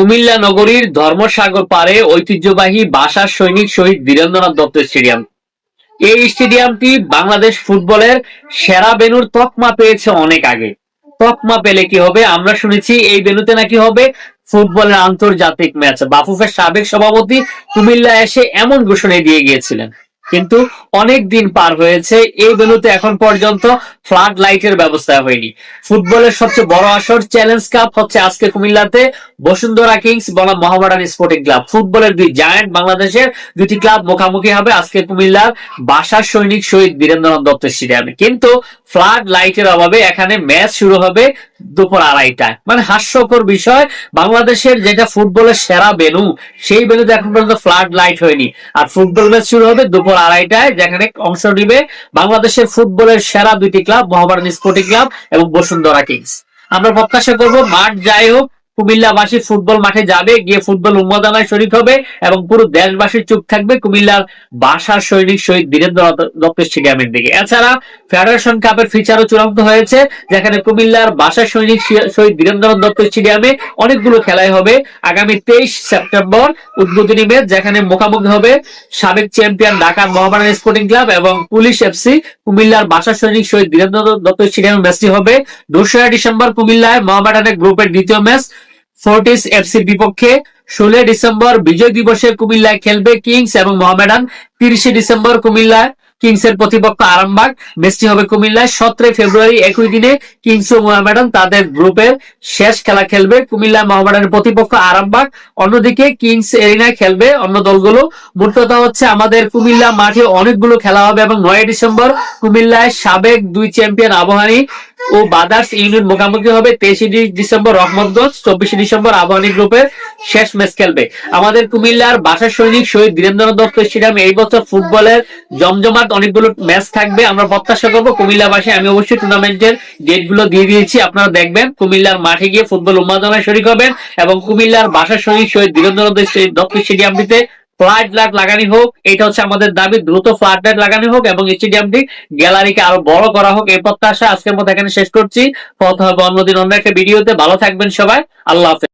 কুমিল্লা নগরীর ধর্মসাগর পারে ঐতিহ্যবাহী বাসার সৈনিক শহীদ বীরেন্দ্রনাথ দত্ত স্টেডিয়াম। এই স্টেডিয়ামটি বাংলাদেশ ফুটবলের সেরা বেনুর তকমা পেয়েছে অনেক আগে। তকমা পেলে কি হবে? আমরা শুনেছি এই বেনুতে নাকি হবে ফুটবলের আন্তর্জাতিক ম্যাচ। বাফুফের সাবেক সভাপতি কুমিল্লা এসে এমন ঘোষণা দিয়ে গিয়েছিলেন। কিন্তু অনেক দিন পার হয়েছে। এই বেনুতে এখন পর্যন্ত ফ্লাড লাইটের ব্যবস্থা হয়নি। ফুটবলের সবচেয়ে বড় আসর চ্যালেঞ্জ কাপ হচ্ছে আজকে কুমিল্লাতে। বসুন্ধরা কিংস বনাম মোহামেডান স্পোর্টিং ক্লাব। ফুটবলের দুই জায়ান্ট বাংলাদেশের দুটি ক্লাব মুখোমুখি হবে আজকে কুমিল্লার বাসার সৈনিক শহীদ বীরেন্দ্রনাথ দত্ত স্টেডিয়ামে। কিন্তু ফ্লাড লাইটের অভাবে এখানে ম্যাচ শুরু হবে দুপুর আড়াইটায় মানে হাস্যকর বিষয়, বাংলাদেশের যেটা ফুটবলের সেরা বেনু সেই বেনুতে এখন পর্যন্ত ফ্লাড লাইট হয়নি। আর ফুটবল ম্যাচ শুরু হবে দুপুর আড়াইটায় যেখানে অংশ নিবে বাংলাদেশের ফুটবলের সেরা দুইটি ক্লাব মোহামেডান স্পোর্টিং ক্লাব এবং বসুন্ধরা কিংস। আমরা প্রত্যাশা করব মাঠ যাই হোক কুমিল্লাবাসী ফুটবল মাঠে যাবে, গিয়ে ফুটবল উন্মাদনায় শরিক হবে এবং পুরো দেশবাসীর চুপ থাকবে কুমিল্লার বাসার সৈনিক শহীদ বীরেন্দ্র দত্ত স্টেডিয়ামের দিকে। এছাড়া ফেডারেশন কাপের ফিচারও চূড়ান্ত হয়েছে, যেখানে কুমিল্লার বাসার সৈনিক শহীদ বীরেন্দ্র দত্ত স্টেডিয়ামে অনেকগুলো খেলাই হবে। আগামী তেইশ সেপ্টেম্বর উদ্বোধনী ম্যাচ, যেখানে মুখোমুখি হবে সাবেক champion Dhaka Mohammedan sporting club এবং পুলিশ এফসি কুমিল্লার বাসার সৈনিক শহীদ বীরেন্দ্র দত্ত স্টেডিয়ামে ম্যাচটি হবে। দোসরা ডিসেম্বর কুমিল্লায় মোহামেডানের গ্রুপের দ্বিতীয় ম্যাচ ফোর্টিস এফসির বিপক্ষে ষোলোই ডিসেম্বর বিজয় দিবসে কুমিল্লায় খেলবে কিংস এবং মোহামেডান তিরিশে ডিসেম্বর কুমিল্লায় কিংস এর প্রতিপক্ষ আরামবাগ। ম্যাচটি হবে কুমিল্লায় সতেরোই ফেব্রুয়ারি, একই দিনে কিংস ও মোহামেডান তাদের গ্রুপের শেষ খেলা খেলবে। কুমিল্লা মোহামেডানের প্রতিপক্ষ আরামবাগ। অন্যদিকে কিংস এরিনায় খেলবে অন্য দলগুলো। মোট কথা হচ্ছে আমাদের কুমিল্লা মাঠে অনেকগুলো খেলা হবে এবং নয় ডিসেম্বর কুমিল্লায় সাবেক দুই চ্যাম্পিয়ন আবহানী ও বাদার্স ইউনিয়ন মুখোমুখি হবে। তেইশে ডিসেম্বর রহমতগঞ্জ, চব্বিশে ডিসেম্বর আবহানী গ্রুপের শেষ ম্যাচ খেলবে। আমাদের কুমিল্লার বাসার সৈনিক শহীদ বীরেন্দ্রনাথ দত্ত স্টেডিয়াম এই বছর ফুটবলের জমজমাট অনেকগুলো ম্যাচ থাকবে, আমরা প্রত্যাশা করব কুমিল্লাবাসী আমি অবশ্যই টুর্নামেন্টের ডেটগুলো দিয়ে দিয়েছি, আপনারা দেখবেন। কুমিল্লার মাঠে গিয়ে ফুটবল উন্মাদনায় শরিক হবেন এবং কুমিল্লার বাসার সৈনিক শহীদ বীরেন্দ্রনাথ দত্ত স্টেডিয়ামটিতে ফ্লাড লাইট লাগানি হোক, এটা হচ্ছে আমাদের দাবি, দ্রুত ফ্লাড লাইট লাগানি হোক এবং স্টেডিয়ামটি গ্যালারিকে আরও বড় করা হোক। এই প্রত্যাশা আজকের মতো এখানে শেষ করছি। কথা হবে অন্যদিন অন্য একটা ভিডিওতে ভালো থাকবেন সবাই। আল্লাহ হাফেজ।